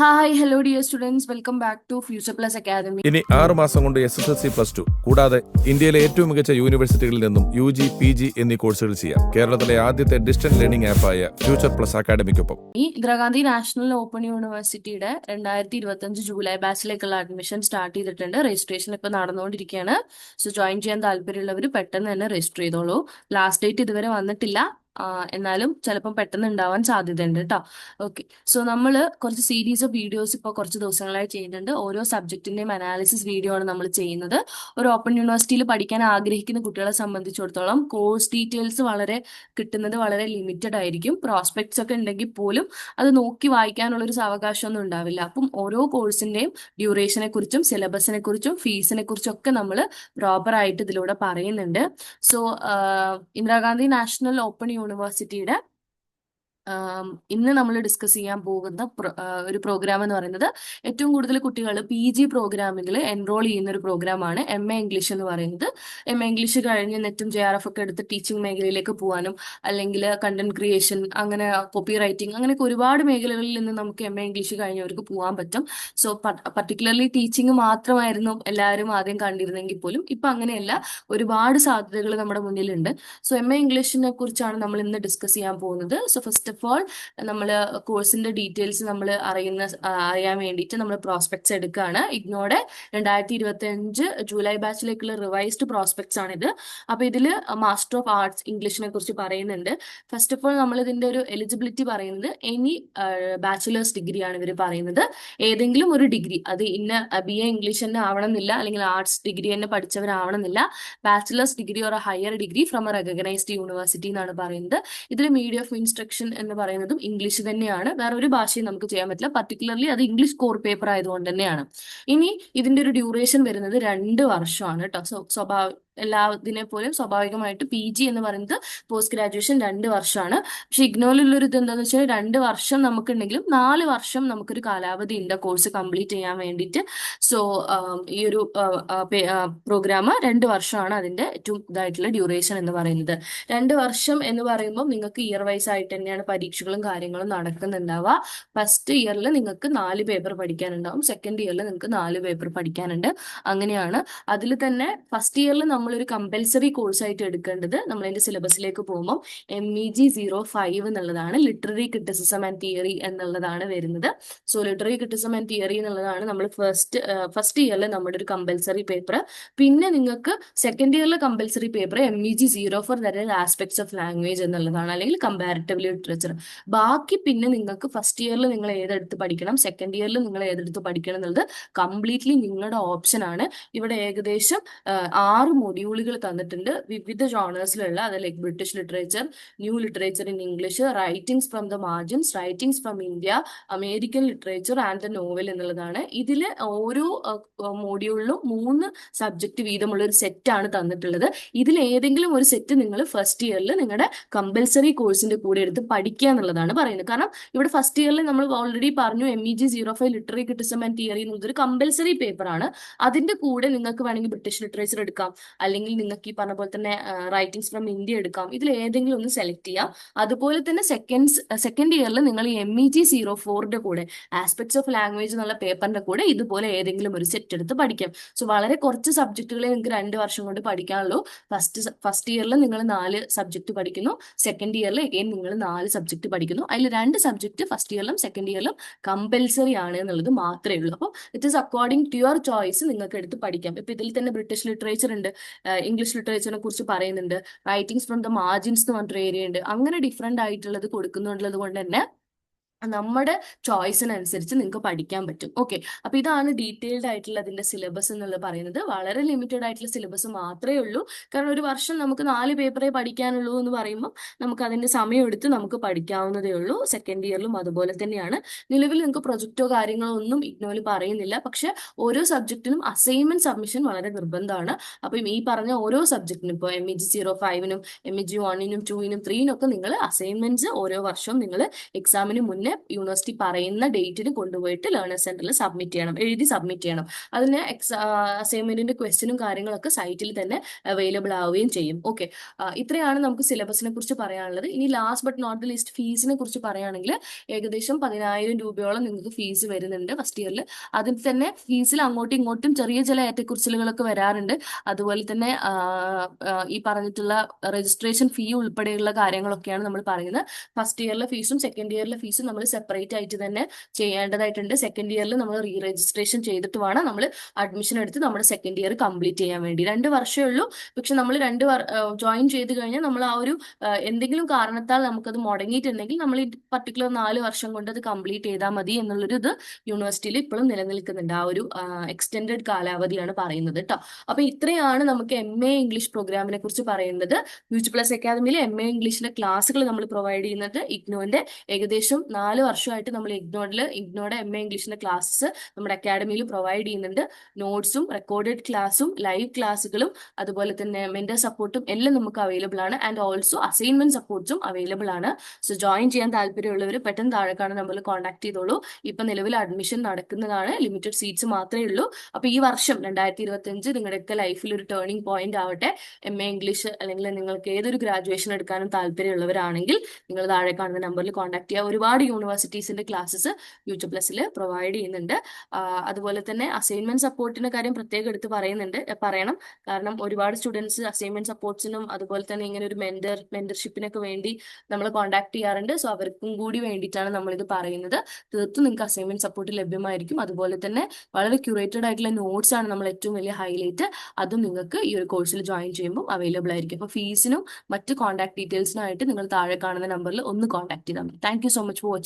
Hi hello dear students welcome back to Future Plus Academy ഇനി ആറ് മാസം കൊണ്ട് S S L C plus two കൂടാതെ ഇന്ത്യയിലെ ഏറ്റവും മികച്ച യൂണിവേഴ്സിറ്റികളിൽ നിന്നും യു ജി പി ജി എന്നീ കോഴ്സുകൾ ചെയ്യാം. കേരളത്തിലെ ആദ്യത്തെ ഡിസ്റ്റന്റ് ലേണിംഗ് ആപ്പായ ഫ്യൂച്ചർ പ്ലസ് അക്കാദമിക്കൊപ്പം ഈ ഇന്ദിരാഗാന്ധി നാഷണൽ ഓപ്പൺ യൂണിവേഴ്സിറ്റിയുടെ രണ്ടായിരത്തി ഇരുപത്തി അഞ്ച് ജൂലൈ ബാച്ചിലേക്കുള്ള അഡ്മിഷൻ സ്റ്റാർട്ട് ചെയ്തിട്ടുണ്ട്. രജിസ്ട്രേഷൻ ഇപ്പൊ നടന്നുകൊണ്ടിരിക്കുകയാണ്. സോ ജോയിൻ ചെയ്യാൻ താല്പര്യമുള്ളവർ പെട്ടെന്ന് തന്നെ രജിസ്റ്റർ ചെയ്തോളൂ. ലാസ്റ്റ് ഡേറ്റ് ഇതുവരെ വന്നിട്ടില്ല. എന്നാലും ചിലപ്പം പെട്ടെന്ന് ഉണ്ടാവാൻ സാധ്യതയുണ്ട് കേട്ടോ ഓക്കെ. സോ നമ്മൾ കുറച്ച് സീരീസ് ഓഫ് വീഡിയോസ് ഇപ്പോൾ കുറച്ച് ദിവസങ്ങളായി ചെയ്യുന്നുണ്ട് ഓരോ സബ്ജക്റ്റിന്റെയും അനാലിസിസ് വീഡിയോ ആണ് നമ്മൾ ചെയ്യുന്നത്. ഒരു ഓപ്പൺ യൂണിവേഴ്സിറ്റിയിൽ പഠിക്കാൻ ആഗ്രഹിക്കുന്ന കുട്ടികളെ സംബന്ധിച്ചിടത്തോളം കോഴ്സ് ഡീറ്റെയിൽസ് വളരെ കിട്ടുന്നത് വളരെ ലിമിറ്റഡ് ആയിരിക്കും. പ്രോസ്പെക്ട്സ് ഒക്കെ ഉണ്ടെങ്കിൽ പോലും അത് നോക്കി വായിക്കാനുള്ള ഒരു സാവകാശമൊന്നും ഉണ്ടാവില്ല. അപ്പം ഓരോ കോഴ്സിന്റെയും ഡ്യൂറേഷനെ കുറിച്ചും സിലബസിനെ കുറിച്ചും ഫീസിനെ കുറിച്ചും ഒക്കെ നമ്മൾ പ്രോപ്പറായിട്ട് ഇതിലൂടെ പറയുന്നുണ്ട്. സോ ഇന്ദിരാഗാന്ധി നാഷണൽ ഓപ്പൺ യൂണിവേഴ്സിറ്റിയുടെ ഇന്ന് നമ്മൾ ഡിസ്കസ് ചെയ്യാൻ പോകുന്ന ഒരു പ്രോഗ്രാം എന്ന് പറയുന്നത് ഏറ്റവും കൂടുതൽ കുട്ടികൾ പി ജി പ്രോഗ്രാമിൽ എൻറോൾ ചെയ്യുന്ന ഒരു പ്രോഗ്രാമാണ് എം എ ഇംഗ്ലീഷ് എന്ന് പറയുന്നത്. എം എ ഇംഗ്ലീഷ് കഴിഞ്ഞ് നെറ്റും ജെ ആർ എഫ് ഒക്കെ എടുത്ത് ടീച്ചിങ് മേഖലയിലേക്ക് പോകാനും അല്ലെങ്കിൽ കണ്ടന്റ് ക്രിയേഷൻ അങ്ങനെ കോപ്പി റൈറ്റിംഗ് അങ്ങനെയൊക്കെ ഒരുപാട് മേഖലകളിൽ നിന്ന് നമുക്ക് എം എ ഇംഗ്ലീഷ് കഴിഞ്ഞവർക്ക് പോകാൻ പറ്റും. സോ പർട്ടിക്കുലർലി ടീച്ചിങ് മാത്രമായിരുന്നു എല്ലാവരും ആദ്യം കണ്ടിരുന്നെങ്കിൽ പോലും ഇപ്പൊ അങ്ങനെയല്ല. ഒരുപാട് സാധ്യതകൾ നമ്മുടെ മുന്നിലുണ്ട്. സോ എം എ ഇംഗ്ലീഷിനെ കുറിച്ചാണ് നമ്മൾ ഇന്ന് ഡിസ്കസ് ചെയ്യാൻ പോകുന്നത്. സോ ഫസ്റ്റ് ഓഫ് നമ്മൾ കോഴ്സിന്റെ ഡീറ്റെയിൽസ് നമ്മൾ അറിയുന്ന അറിയാൻ വേണ്ടിയിട്ട് നമ്മൾ പ്രോസ്പെക്ട്സ് എടുക്കുകയാണ് ഇഗ്നോടെ രണ്ടായിരത്തി ഇരുപത്തി അഞ്ച് ജൂലൈ ബാച്ചിലേക്കുള്ള റിവൈസ്ഡ് പ്രോസ്പെക്ട്സ് ആണിത്. അപ്പോൾ ഇതിൽ മാസ്റ്റർ ഓഫ് ആർട്സ് ഇംഗ്ലീഷിനെ കുറിച്ച് പറയുന്നുണ്ട്. ഫസ്റ്റ് ഓഫ് ഓൾ നമ്മൾ ഇതിന്റെ ഒരു എലിജിബിലിറ്റി പറയുന്നത് എനി ബാച്ചിലേഴ്സ് ഡിഗ്രി ആണ് ഇവർ പറയുന്നത്. ഏതെങ്കിലും ഒരു ഡിഗ്രി അത് ഇന്ന ബി എ ഇംഗ്ലീഷ് തന്നെ ആവണമെന്നില്ല അല്ലെങ്കിൽ ആർട്സ് ഡിഗ്രി തന്നെ പഠിച്ചവരാവണമെന്നില്ല bachelors degree or higher degree from a recognised university എന്നാണ് പറയുന്നത്. ഇതിൽ മീഡിയ ഓഫ് ഇൻസ്ട്രക്ഷൻ എന്ന് പറയുന്നതും ഇംഗ്ലീഷ് തന്നെയാണ്. വേറെ ഒരു ഭാഷയും നമുക്ക് ചെയ്യാൻ പറ്റില്ല. പർട്ടിക്കുലർലി അത് ഇംഗ്ലീഷ് കോർ പേപ്പർ ആയതുകൊണ്ട് തന്നെയാണ്. ഇനി ഇതിന്റെ ഒരു ഡ്യൂറേഷൻ വരുന്നത് രണ്ട് വർഷമാണ് കേട്ടോ സോ സ്വാഭാവിക എല്ലാതിനെ പോലും സ്വാഭാവികമായിട്ട് പി ജി എന്ന് പറയുന്നത് പോസ്റ്റ് ഗ്രാജുവേഷൻ രണ്ട് വർഷമാണ്. പക്ഷെ ഇഗ്നോയിലുള്ളൊരു ഇത് എന്താണെന്ന് വെച്ചാൽ രണ്ട് വർഷം നമുക്കുണ്ടെങ്കിലും നാല് വർഷം നമുക്കൊരു കാലാവധി ഉണ്ട് കോഴ്സ് കംപ്ലീറ്റ് ചെയ്യാൻ വേണ്ടിയിട്ട്. സോ ഈ ഒരു പ്രോഗ്രാം രണ്ട് വർഷമാണ് അതിന്റെ ഏറ്റവും ഇതായിട്ടുള്ള ഡ്യൂറേഷൻ എന്ന് പറയുന്നത്. രണ്ട് വർഷം എന്ന് പറയുമ്പോൾ നിങ്ങൾക്ക് ഇയർ വൈസ് ആയിട്ട് തന്നെയാണ് പരീക്ഷകളും കാര്യങ്ങളും നടക്കുന്നുണ്ടാവുക. ഫസ്റ്റ് ഇയറിൽ നിങ്ങൾക്ക് നാല് പേപ്പർ പഠിക്കാനുണ്ടാവും. സെക്കൻഡ് ഇയറിൽ നിങ്ങൾക്ക് നാല് പേപ്പർ പഠിക്കാനുണ്ട്. അങ്ങനെയാണ്. അതിൽ തന്നെ ഫസ്റ്റ് ഇയറിൽ നമ്മളൊരു കമ്പൽസറി കോഴ്സ് ആയിട്ട് എടുക്കേണ്ടത് നമ്മൾ അതിന്റെ സിലബസിലേക്ക് പോകുമ്പോൾ M E G zero five എന്നുള്ളതാണ് ലിറ്റററി ക്രിറ്റിസിസം ആൻഡ് തിയറി എന്നുള്ളതാണ് വരുന്നത്. So literary criticism and theory എന്നുള്ളതാണ് നമ്മൾ ഫസ്റ്റ് ഫസ്റ്റ് ഇയറിൽ നമ്മുടെ ഒരു കമ്പൽസറി പേപ്പർ പിന്നെ നിങ്ങൾക്ക് second ഇയറിലെ compulsory paper M E G zero four the aspects of language എന്നുള്ളതാണ് അല്ലെങ്കിൽ കമ്പാരിറ്റീവ് ലിറ്ററേച്ചർ ബാക്കി പിന്നെ നിങ്ങൾക്ക് ഫസ്റ്റ് ഇയറിൽ നിങ്ങൾ ഏതെടുത്ത് പഠിക്കണം സെക്കൻഡ് ഇയറിൽ നിങ്ങൾ ഏതെടുത്ത് പഠിക്കണം എന്നുള്ളത് കംപ്ലീറ്റ്ലി നിങ്ങളുടെ ഓപ്ഷൻ ആണ്. ഇവിടെ ഏകദേശം ആറ് ആറ് മൊഡ്യൂളുകൾ തന്നിട്ടുണ്ട്. വിവിധ ജോണേഴ്സിലുള്ള അത് like British literature new literature in English writings from the margins writings from India American literature and the novel എന്നുള്ളതാണ്. ഇതിൽ ഓരോ മോഡ്യൂളിലും മൂന്ന് സബ്ജക്ട് വീതമുള്ള ഒരു സെറ്റ് ആണ് തന്നിട്ടുള്ളത്. ഇതിൽ ഏതെങ്കിലും ഒരു സെറ്റ് നിങ്ങൾ ഫസ്റ്റ് ഇയറിൽ നിങ്ങളുടെ കമ്പൽസറി കോഴ്സിന്റെ കൂടെ എടുത്ത് പഠിക്കുക എന്നുള്ളതാണ് പറയുന്നത്. കാരണം ഇവിടെ ഫസ്റ്റ് ഇയറിൽ നമ്മൾ ഓൾറെഡി പറഞ്ഞു M E G zero five literary criticism and theory എന്നുള്ളത് ഒരു കമ്പൽസറി പേപ്പറാണ് അതിന്റെ കൂടെ നിങ്ങൾക്ക് വേണമെങ്കിൽ ബ്രിട്ടീഷ് ലിറ്ററേച്ചർ എടുക്കാം. അല്ലെങ്കിൽ നിങ്ങൾക്ക് ഈ പറഞ്ഞ പോലെ തന്നെ റൈറ്റിംഗ്സ് ഫ്രം ഇന്ത്യ എടുക്കാം. ഇതിൽ ഏതെങ്കിലും ഒന്ന് സെലക്ട് ചെയ്യാം. അതുപോലെ തന്നെ സെക്കൻഡ് സെക്കൻഡ് ഇയറിൽ നിങ്ങൾ ഈ എം ഇ ജി സീറോ ഫോറിന്റെ കൂടെ ആസ്പെക്ട്സ് ഓഫ് ലാംഗ്വേജ് എന്നുള്ള പേപ്പറിന്റെ കൂടെ ഇതുപോലെ ഏതെങ്കിലും ഒരു സെറ്റ് എടുത്ത് പഠിക്കാം. സോ വളരെ കുറച്ച് സബ്ജക്റ്റുകളെ നിങ്ങൾക്ക് രണ്ട് വർഷം കൊണ്ട് പഠിക്കാനുള്ളൂ. ഫസ്റ്റ് ഫസ്റ്റ് ഇയറിൽ നിങ്ങൾ നാല് സബ്ജക്ട് പഠിക്കുന്നു. സെക്കൻഡ് ഇയറിൽ എഗെയിൻ നിങ്ങൾ നാല് സബ്ജക്ട് പഠിക്കുന്നു. അതിൽ രണ്ട് സബ്ജക്ട് ഫസ്റ്റ് ഇയറിലും സെക്കൻഡ് ഇയറിലും കമ്പൽസറി ആണ് എന്നുള്ളത് മാത്രമേ ഉള്ളൂ. അപ്പോൾ it is according to your choice നിങ്ങൾക്ക് എടുത്ത് പഠിക്കാം. ഇപ്പൊ ഇതിൽ തന്നെ ബ്രിട്ടീഷ് ലിറ്ററേച്ചർ ഉണ്ട്. ഇംഗ്ലീഷ് ലിറ്ററേച്ചറിനെ കുറിച്ച് പറയുന്നുണ്ട്. റൈറ്റിംഗ്സ് ഫ്രം ദ മാർജിൻസ് എന്ന് പറഞ്ഞിട്ടൊരു ഏരിയ ഉണ്ട്. അങ്ങനെ ഡിഫറെന്റ് ആയിട്ടുള്ളത് കൊടുക്കുന്നുള്ളത് കൊണ്ട് തന്നെ നമ്മുടെ ചോയ്സിനനുസരിച്ച് നിങ്ങൾക്ക് പഠിക്കാൻ പറ്റും. ഓക്കെ അപ്പൊ ഇതാണ് ഡീറ്റെയിൽഡ് ആയിട്ടുള്ള അതിന്റെ സിലബസ് എന്നുള്ളത് പറയുന്നത്. വളരെ ലിമിറ്റഡ് ആയിട്ടുള്ള സിലബസ് മാത്രമേ ഉള്ളൂ. കാരണം ഒരു വർഷം നമുക്ക് നാല് പേപ്പറേ പഠിക്കാനുള്ളൂ എന്ന് പറയുമ്പോൾ നമുക്ക് അതിന്റെ സമയം എടുത്ത് നമുക്ക് പഠിക്കാവുന്നതേ ഉള്ളൂ. സെക്കൻഡ് ഇയറിലും അതുപോലെ തന്നെയാണ്. നിലവിൽ നിങ്ങൾക്ക് പ്രൊജക്റ്റോ കാര്യങ്ങളോ ഒന്നും ഇഗ്നോയിൽ പറയുന്നില്ല. പക്ഷെ ഓരോ സബ്ജക്റ്റിനും അസൈൻമെന്റ് സബ്മിഷൻ വളരെ നിർബന്ധമാണ്. അപ്പം ഈ പറഞ്ഞ ഓരോ സബ്ജക്റ്റിനും ഇപ്പോൾ എം ഇ ജി സീറോ ഫൈവിനും എം ഇ ജി വണ്ണിനും ടൂവിനും ത്രീനും ഒക്കെ നിങ്ങൾ അസൈൻമെന്റ്സ് ഓരോ വർഷവും നിങ്ങൾ എക്സാമിന് മുന്നേ മുന്നേ യൂണിവേഴ്സിറ്റി പറയുന്ന ഡേറ്റിന് കൊണ്ടുപോയിട്ട് ലേണേഴ്സ് സെന്ററിൽ സബ്മിറ്റ് ചെയ്യണം എഴുതി സബ്മിറ്റ് ചെയ്യണം. അതിന് എക്സാ അസൈൻമെന്റിന്റെ ക്വസ്റ്റ്യനും കാര്യങ്ങളൊക്കെ സൈറ്റിൽ തന്നെ അവൈലബിൾ ആവുകയും ചെയ്യും. ഓക്കെ ഇത്രയാണ് നമുക്ക് സിലബസിനെ കുറിച്ച് പറയാനുള്ളത്. ഇനി last but not least list ഫീസിനെ കുറിച്ച് പറയുകയാണെങ്കിൽ ഏകദേശം പതിനായിരം രൂപയോളം നിങ്ങൾക്ക് ഫീസ് വരുന്നുണ്ട് ഫസ്റ്റ് ഇയറിൽ അതിൽ തന്നെ ഫീസിൽ അങ്ങോട്ടും ഇങ്ങോട്ടും ചെറിയ ചില ഏറ്റക്കുറിച്ചിലുകളൊക്കെ വരാറുണ്ട്. അതുപോലെ തന്നെ ഈ പറഞ്ഞിട്ടുള്ള രജിസ്ട്രേഷൻ ഫീ ഉൾപ്പെടെയുള്ള കാര്യങ്ങളൊക്കെയാണ് നമ്മൾ പറയുന്നത്. ഫസ്റ്റ് ഇയറിലെ ഫീസും സെക്കൻഡ് ഇയറിലെ ഫീസും നമ്മൾ സെപ്പറേറ്റ് ആയിട്ട് തന്നെ ചെയ്യേണ്ടതായിട്ടുണ്ട്. സെക്കൻഡ് ഇയറിൽ നമ്മൾ റീ രജിസ്ട്രേഷൻ ചെയ്തിട്ട് വേണം നമ്മൾ അഡ്മിഷൻ എടുത്ത് നമ്മുടെ സെക്കൻഡ് ഇയർ കംപ്ലീറ്റ് ചെയ്യാൻ വേണ്ടി. രണ്ട് വർഷമേ ഉള്ളൂ. പക്ഷെ നമ്മൾ രണ്ട് ജോയിൻ ചെയ്ത് കഴിഞ്ഞാൽ നമ്മൾ ആ ഒരു എന്തെങ്കിലും കാരണത്താൽ നമുക്കത് മുടങ്ങിയിട്ടുണ്ടെങ്കിൽ നമ്മൾ ഈ പർട്ടിക്കുലർ നാല് വർഷം കൊണ്ട് അത് കംപ്ലീറ്റ് ചെയ്താൽ മതി എന്നുള്ളൊരു ഇത് യൂണിവേഴ്സിറ്റിയിൽ ഇപ്പോഴും നിലനിൽക്കുന്നുണ്ട്. ആ ഒരു എക്സ്റ്റെൻഡ് കാലാവധിയാണ് പറയുന്നത് കേട്ടോ അപ്പൊ ഇത്രയാണ് നമുക്ക് എം എ ഇംഗ്ലീഷ് പ്രോഗ്രാമിനെ കുറിച്ച് പറയുന്നത്. ഫ്യൂച്ചർ പ്ലസ് അക്കാദമിയിൽ എം എ ഇംഗ്ലീഷിലെ ക്ലാസ്സുകൾ നമ്മൾ പ്രൊവൈഡ് ചെയ്യുന്നത്. ഇഗ്നോന്റെ ഏകദേശം നാല് വർഷമായിട്ട് നമ്മൾ ഇഗ്നോഡിൽ ഇഗ്നോഡ് എം എ ഇംഗ്ലീഷിന്റെ ക്ലാസ്സസ് നമ്മുടെ അക്കാഡമിയിൽ പ്രൊവൈഡ് ചെയ്യുന്നുണ്ട്. നോട്ട്സും റെക്കോർഡഡ് ക്ലാസ്സും ലൈവ് ക്ലാസ്സുകളും അതുപോലെ തന്നെ മെന്റർ സപ്പോർട്ടും എല്ലാം നമുക്ക് അവൈലബിൾ ആണ്. ആൻഡ് ഓൾസോ അസൈൻമെന്റ് സപ്പോർട്ട്സും അവൈലബിൾ ആണ്. സോ ജോയിൻ ചെയ്യാൻ താല്പര്യമുള്ളവർ പെട്ടെന്ന് താഴെ കാണുന്ന നമ്പറിൽ കോൺടാക്ട് ചെയ്തോളൂ. ഇപ്പൊ നിലവിൽ അഡ്മിഷൻ നടക്കുന്നതാണ്. ലിമിറ്റഡ് സീറ്റ്സ് മാത്രമേ ഉള്ളൂ. അപ്പൊ ഈ വർഷം രണ്ടായിരത്തി ഇരുപത്തി അഞ്ച് നിങ്ങളുടെയൊക്കെ ലൈഫിൽ ഒരു ടേണിംഗ് പോയിന്റ് ആവട്ടെ. എം എ ഇംഗ്ലീഷ് അല്ലെങ്കിൽ നിങ്ങൾക്ക് ഏതൊരു ഗ്രാജുവേഷൻ എടുക്കാനും താല്പര്യമുള്ളവരാണെങ്കിൽ നിങ്ങൾ താഴെ കാണുന്ന നമ്പറിൽ കോൺടാക്ട് ചെയ്യുക ഒരുപാട് യൂണിവേഴ്സിറ്റീസിന്റെ ക്ലാസ്സസ് യൂട്യൂബ് പ്ലസിൽ പ്രൊവൈഡ് ചെയ്യുന്നുണ്ട്. അതുപോലെ തന്നെ അസൈൻമെന്റ് സപ്പോർട്ടിന്റെ കാര്യം പ്രത്യേകം എടുത്ത് പറയുന്നുണ്ട് പറയണം. കാരണം ഒരുപാട് സ്റ്റുഡൻസ് അസൈൻമെന്റ് സപ്പോർട്ട്സിനും അതുപോലെ തന്നെ ഇങ്ങനെ ഒരു മെന്റർ മെന്റർഷിപ്പിനൊക്കെ വേണ്ടി നമ്മൾ കോൺടാക്ട് ചെയ്യാറുണ്ട്. സോ അവർക്കും കൂടി വേണ്ടിയിട്ടാണ് നമ്മളിത് പറയുന്നത്. തീർത്തും നിങ്ങൾക്ക് അസൈൻമെന്റ് സപ്പോർട്ട് ലഭ്യമായിരിക്കും. അതുപോലെ തന്നെ വളരെ ക്യൂറേറ്റഡ് ആയിട്ടുള്ള നോട്ട്സ് ആണ് നമ്മൾ ഏറ്റവും വലിയ ഹൈലൈറ്റ് അതും നിങ്ങൾക്ക് ഈ ഒരു കോഴ്സിൽ ജോയിൻ ചെയ്യുമ്പോൾ അവൈലബിൾ ആയിരിക്കും. അപ്പോൾ ഫീസിനും മറ്റ് കോൺടാക്ട് ഡീറ്റെയിൽസിനായിട്ട് നിങ്ങൾ താഴെ കാണുന്ന നമ്പറിൽ ഒന്ന് കോൺടാക്ട് ചെയ്താൽ മതി. Thank so much for watching